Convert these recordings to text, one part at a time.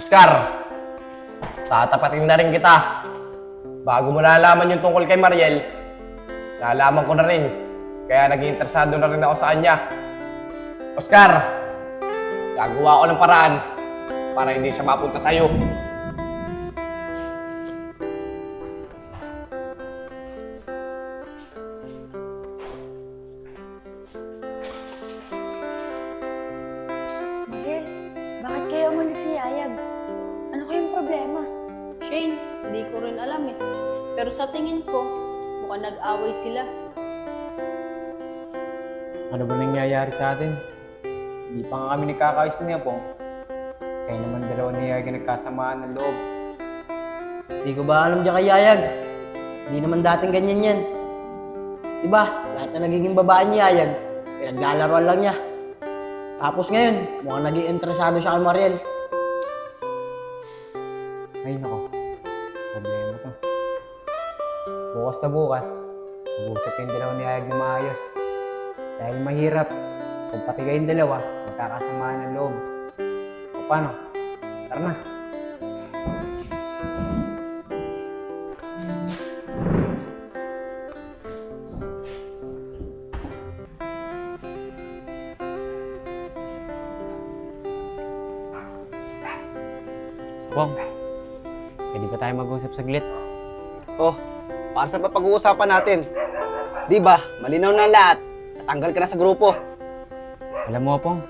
Oscar, tatapatin na rin kita. Bago mo nalaman yung tungkol kay Mariel, nalaman ko na rin. Kaya naging interesado na rin ako sa kanya. Oscar, gagawa ko ng paraan para hindi siya mapunta sa'yo. Pero sa tingin ko, mukhang nag-away sila. Ano ba nangyayari sa atin? Hindi pa nga kami nagkakaayos ni Apong. Kaya naman dalawa ni Yaya nagkasamaan ng loob. Hindi ko ba alam dyan kay Yayag? Hindi naman dating ganyan yan. Diba, lahat na nagiging babae ni Yayag, pinaglalaroan lang niya. Tapos ngayon, mukhang naging interesado siya kay Mariel. Ay nako, Bukas na bukas, mag-usap yung dalawa ni Ayag na maayos. Dahil mahirap, kung pati kayong dalawa, magkakasamaan ng loob. O paano? Tara na. Bong, pwede ba tayo mag-usap saglit? Oh, para sa pag-uusapan natin. Di ba, malinaw na lahat. Natanggal ka na sa grupo. Alam mo, Pong,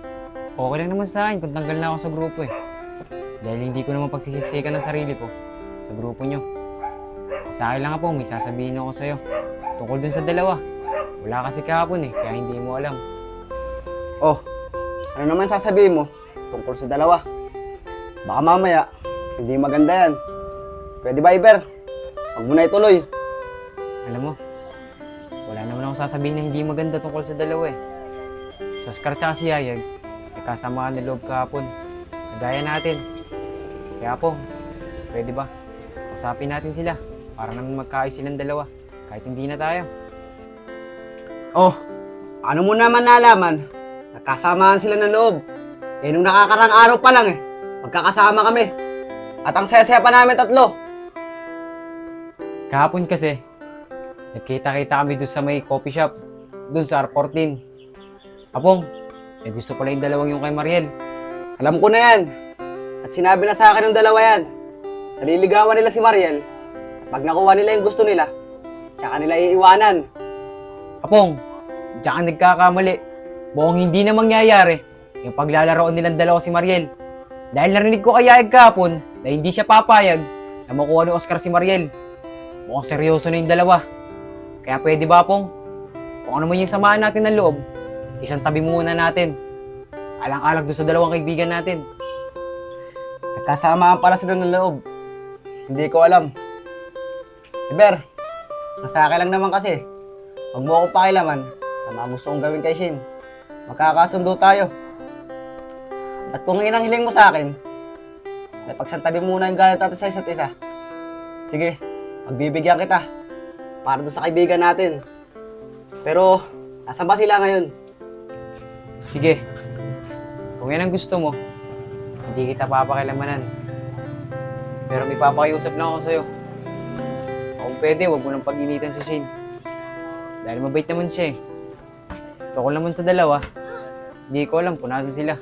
okay lang naman sa akin kung tanggal na ako sa grupo eh. Dahil hindi ko naman pagsisiksikan ng sarili ko sa grupo nyo. Sa akin lang, Pong, may sasabihin ako sa'yo. Tungkol dun sa dalawa. Wala kasi kahapon eh, kaya hindi mo alam. Oh, ano naman sasabihin mo tungkol sa dalawa? Baka mamaya, hindi maganda yan. Pwede ba, Iber? Huwag mo na ituloy. Alam mo, wala naman ako sasabihin na hindi maganda tungkol sa dalawa eh. Si Oscar tsaka si Yayag, nagkasamaan ng loob kahapon. Kagaya natin. Kaya po, pwede ba? Usapin natin sila para naman magkaayos silang dalawa kahit hindi na tayo. Oh, ano mo naman nalaman? Nagkasamaan sila ng loob. Eh, nung nakakarang araw pa lang eh, magkakasama kami. At ang saya-saya pa namin tatlo. Kahapon kasi, nagkita-kita kami doon sa may coffee shop, doon sa R14. Apong, may gusto pala yung dalawang yung kay Mariel. Alam ko na yan. At sinabi na sa akin ng dalawa yan. Naliligawan nila si Mariel. Pag nakuha nila yung gusto nila, tsaka nila iiwanan. Apong, diyan ka nagkakamali. Buong hindi na mangyayari yung paglalaroon nilang dalawa si Mariel. Dahil narinig ko kay Yaeg kahapon na hindi siya papayag na makuha ni Oscar si Mariel. Mukhang seryoso na yung dalawa. Kaya pwede ba, Apong? Kung ano man yung samaan natin ng loob, isang tabi muna natin. Alang-alang doon sa dalawang kaibigan natin. Nagkasamaan pala sila ng loob. Hindi ko alam. Iber, nasa akin lang naman kasi. Huwag mo akong pakilaman sa mga gusto kong gawin kay Shin. Magkakasundo tayo. At kung yun ang hiling mo sa akin, ay pagsantabi muna yung galit natin sa isa't isa. Sige, magbibigyan kita para doon sa kaibigan natin. Pero, nasa ba sila ngayon? Sige, kung yan ang gusto mo, hindi kita papakilamanan. Pero may papakiusap lang ako sa'yo. Kung pwede, huwag mo nang pag-initan si Shane. Dahil mabait naman siya eh. Tukol naman sa dalawa, hindi ko alam kung nasa sila.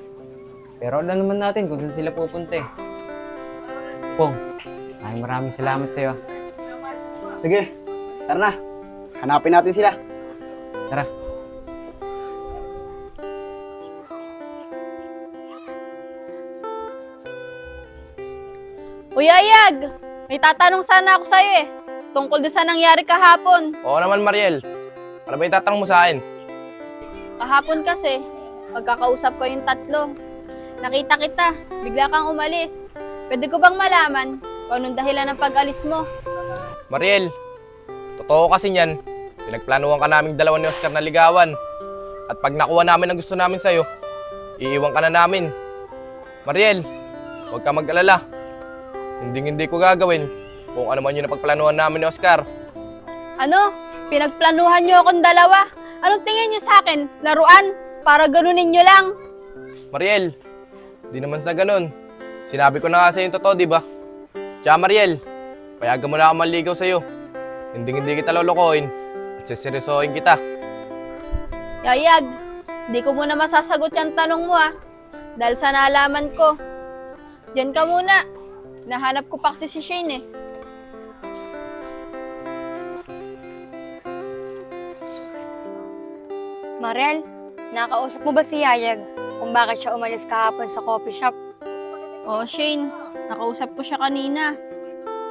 Pero alam naman natin kung saan sila pupunta eh. Pong, maraming maraming salamat sa'yo. ah. Sige, tara na. Hanapin natin sila. Tara. Uy, Ayag! May tatanong sana ako sa'yo eh. Tungkol doon sa nangyari kahapon. Oo naman, Mariel. Ano ba yung tatanong mo sa akin? Kahapon kasi, pagkakausap ko yung tatlo. Nakita kita, bigla kang umalis. Pwede ko bang malaman kung anong dahilan ng pag-alis mo? Mariel, totoo kasi niyan. Pinagplanuhan ka naming dalawa ni Oscar na ligawan. At pag nakuha namin ang gusto namin sa'yo, iiwan ka na namin. Mariel, huwag ka mag-alala. Hindi hindi ko gagawin kung ano man yung napagplanuhan namin ni Oscar. Ano? Pinagplanuhan niyo akong dalawa? Anong tingin niyo sa akin? Laruan? Para ganunin niyo lang? Mariel, di naman sa ganun. Sinabi ko na nga sa'yo yung totoo, di ba? Tsaka Mariel, payagan mo na ako maligaw sa'yo. Hindi hindi kita lolokohin at siseryosohin kita. Yayag, di ko muna masasagot yung tanong mo ah. Dahil sa nalaman ko. Diyan ka muna. Nahanap ko pa kasi si Shane eh. Mariel, nakausap mo ba si Yayag kung bakit siya umalis kahapon sa coffee shop? Oo, Shane. Nakausap ko siya kanina.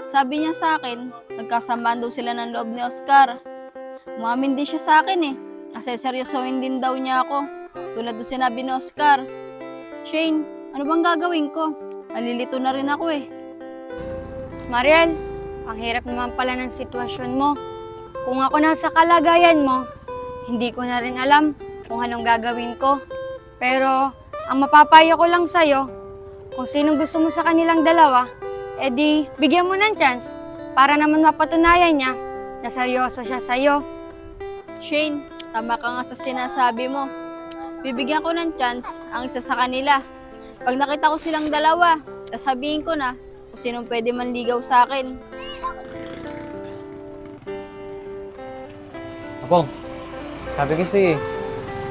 Sabi niya sa akin, nagkasamaan daw sila ng loob ni Oscar. Umamin din siya sa akin eh. Kasi seryosohin din daw niya ako. Tulad doon sinabi ni Oscar. Shane, ano bang gagawin ko? Nalilito na rin ako eh. Mariel, ang hirap naman pala ng sitwasyon mo. Kung ako nasa kalagayan mo, hindi ko na rin alam kung anong gagawin ko. Pero, ang mapapayo ko lang sa'yo, kung sinong gusto mo sa kanilang dalawa, edi bigyan mo ng chance para naman mapatunayan niya na seryoso siya sa'yo. Shane, tama ka nga sa sinasabi mo. Bibigyan ko ng chance ang isa sa kanila. Pag nakita ko silang dalawa, sasabihin ko na kung sinong pwede manligaw sa akin. Apong, sabi kasi,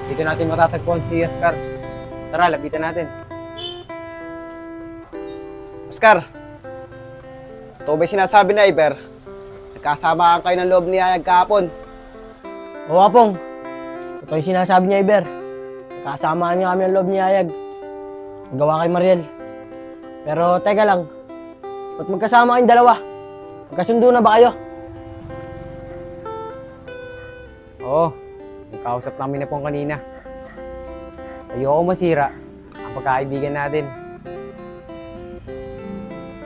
dito natin matatagpuan si Oscar. Tara, lapitan natin. Oscar, ito ba yung sinasabi na Iber? Nagkasama kayo ng loob ni Ayag kahapon. Oo, Apong. Ito yung sinasabi niya, Iber. Kasamaan niya kami ang loob ni Ayag. Ang gawa kay Mariel. Pero teka lang, ba't magkasama kayong dalawa? Magkasundo na ba kayo? Oo, nagkausap namin na po kanina. Ayoko masira ang pagkakaibigan natin.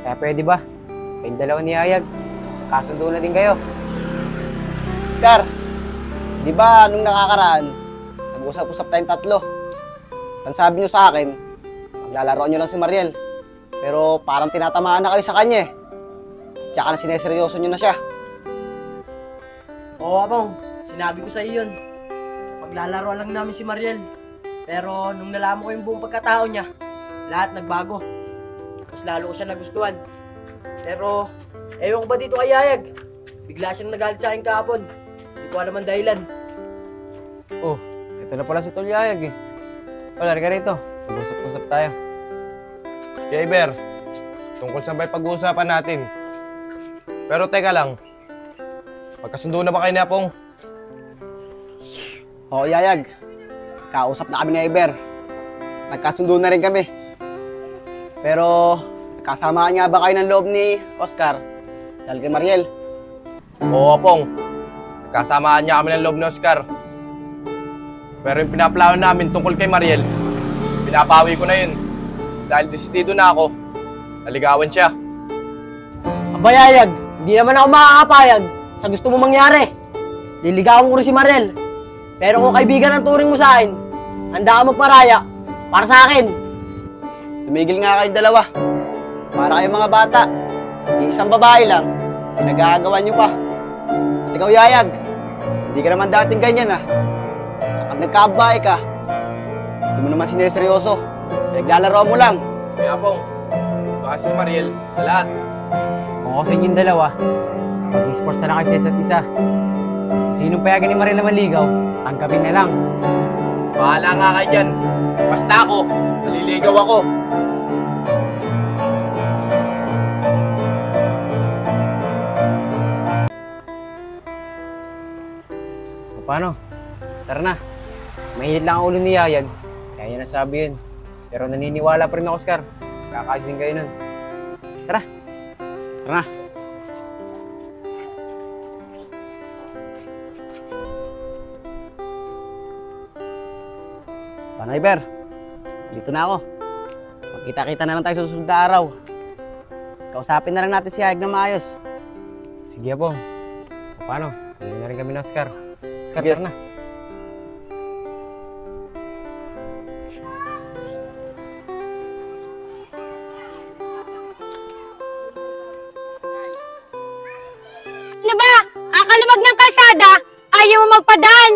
Kaya pwede ba? Kayong dalawa ni Ayag, kasundo na din kayo. Oscar, di ba nung nakakaraan, nag-usap-usap tayong tatlo. Ang sabi niyo sa akin, maglalaroan niyo lang si Mariel. Pero parang tinatamaan na kayo sa kanya eh. Tsaka na sineseryoso niyo na siya. Oo, Apong. Sinabi ko sa iyo yun. Paglalaro lang namin si Mariel. Pero nung nalaman ko yung buong pagkatao niya, lahat nagbago. Mas lalo ko siya nagustuhan. Pero, ewan ko ba dito kay Yayag? Bigla siyang nagalit sa akin kahapon. Hindi ko alam ang dahilan. Oh, ito na pala si Tulyayag eh. Wala, ka rito. Mag-usap-usap tayo. Kaya Iber, tungkol sa may pag-uusapan natin. Pero teka lang, magkasundo na ba kayo ni Apong? Oo, Yayag. Kausap na kami ni Iber. Nagkasundo na rin kami. Pero, kasamaan nga ba kayo ng loob ni Oscar? Dahil kay Mariel. Oo, Apong. Kasamaan niya kami ng loob ni Oscar. Pero yung pinaplano namin tungkol kay Mariel, pinapawi ko na yun. Dahil desidido na ako, naligawan siya. Aba, Yayag, hindi naman ako makakapayag sa gusto mo mangyari. Liligawan ko rin si Mariel. Pero kung kaibigan ang turing mo sa akin, handa ka magparaya para sa akin. Tumigil nga kayong dalawa. Para kayong mga bata. Isang babae lang. Pinagagawa niyo pa. At ikaw, Yayag. Hindi ka naman dating ganyan ah. Kapag nagkababae ka, hindi mo naman sineseryoso. Naglalaro mo lang. Kaya Apong, baka si Mariel sa lahat. Kung ako sa inyong dalawa, mag-esports na lang kayo sa isa't isa. Sinong payagan ni Mariel na maligaw, tanggapin na lang. Bahala nga kayo dyan. Basta ako, naliligaw ako. Paano? Tara na. Mainit lang ang ulo ni Yayag. Kaya niya nasabi yun. Pero naniniwala pa rin ako, Oscar. Kakayos din kayo nun. Tara na. Paano, Iber? Dito na ako. Magkita-kita na lang tayo sa susunod na araw. Kausapin na lang natin si Hayag na maayos. Sige po. Paano? Hindi na rin kami ng Oscar. Tara na. Sino ba? Akalimag ng kalsada? Ayaw mo magpadaan?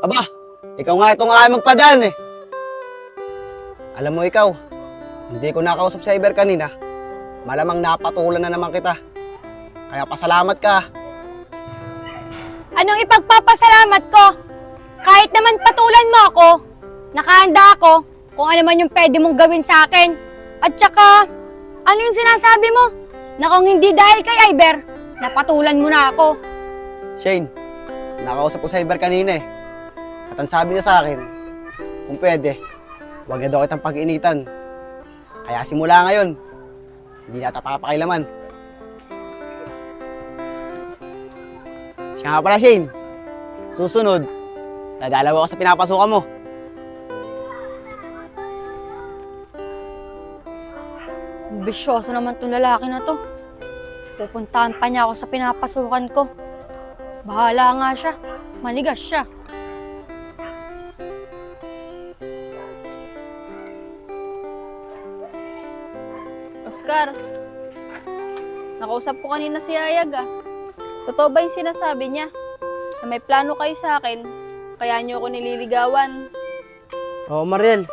Aba, ikaw nga itong ayaw magpadaan eh. Alam mo ikaw, hindi ko nakausap sa Iber kanina, malamang napatulan na naman kita. Kaya pasalamat ka. Anong ipagpapasalamat ko? Kahit naman patulan mo ako, nakahanda ako kung ano man yung pwede mong gawin sa akin. At saka, ano yung sinasabi mo? Na kung hindi dahil kay Iber, napatulan mo na ako. Shane, nakausap ko sa Iber kanina eh. At ang sabi niya sa akin, kung pwede, huwag na daw kitang pag-initan. Kaya simula ngayon, hindi na ata papakailaman. Siya nga pala Shane, susunod, dadalaw ako sa pinapasukan mo. Bisyoso naman tong lalaki na to. Pupuntahan pa niya ako sa pinapasukan ko. Bahala nga siya. Manigas siya. Oscar, nakausap ko kanina si Ayag ah. Totoo ba yung sinasabi niya? Na may plano kayo sa akin, kaya niyo ako nililigawan. Oo, Mariel.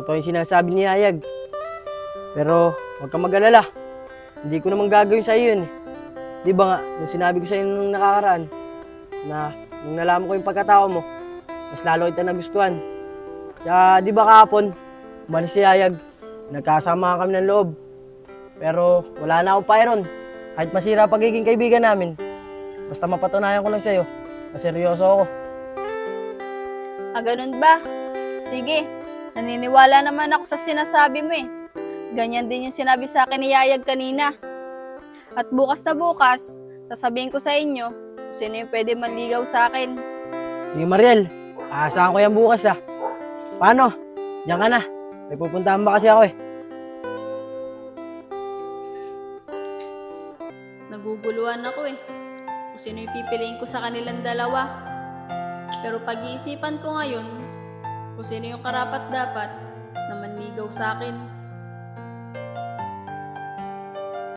Totoo yung sinasabi ni Ayag. Pero huwag kang mag-alala. Hindi ko naman gagawin sa iyo yun. Di ba nga, nung sinabi ko sa iyo nung nakakaraan, na nung nalaman ko yung pagkatao mo, mas lalo kita nagustuhan. Kaya di ba kahapon, umalis si Ayag, nagkasama kami ng loob. Pero wala na akong pairon. Kahit masira pagiging kaibigan namin, basta mapatunayan ko lang sa'yo na seryoso ako. Ah, ganun ba? Sige, naniniwala naman ako sa sinasabi mo eh. Ganyan din yung sinabi sa akin ni Yayag kanina. At bukas na bukas, sasabihin ko sa inyo kung sino yung pwede manligaw sa akin. Sige Mariel, aasahan ko yan bukas ah. Paano? Diyan ka na. May pupuntahan ba kasi ako eh. Naguguluhan ako. Kung sino yung pipiliin ko sa kanilang dalawa. Pero pag-iisipan ko ngayon, kung sino yung karapat dapat na manligaw sa akin.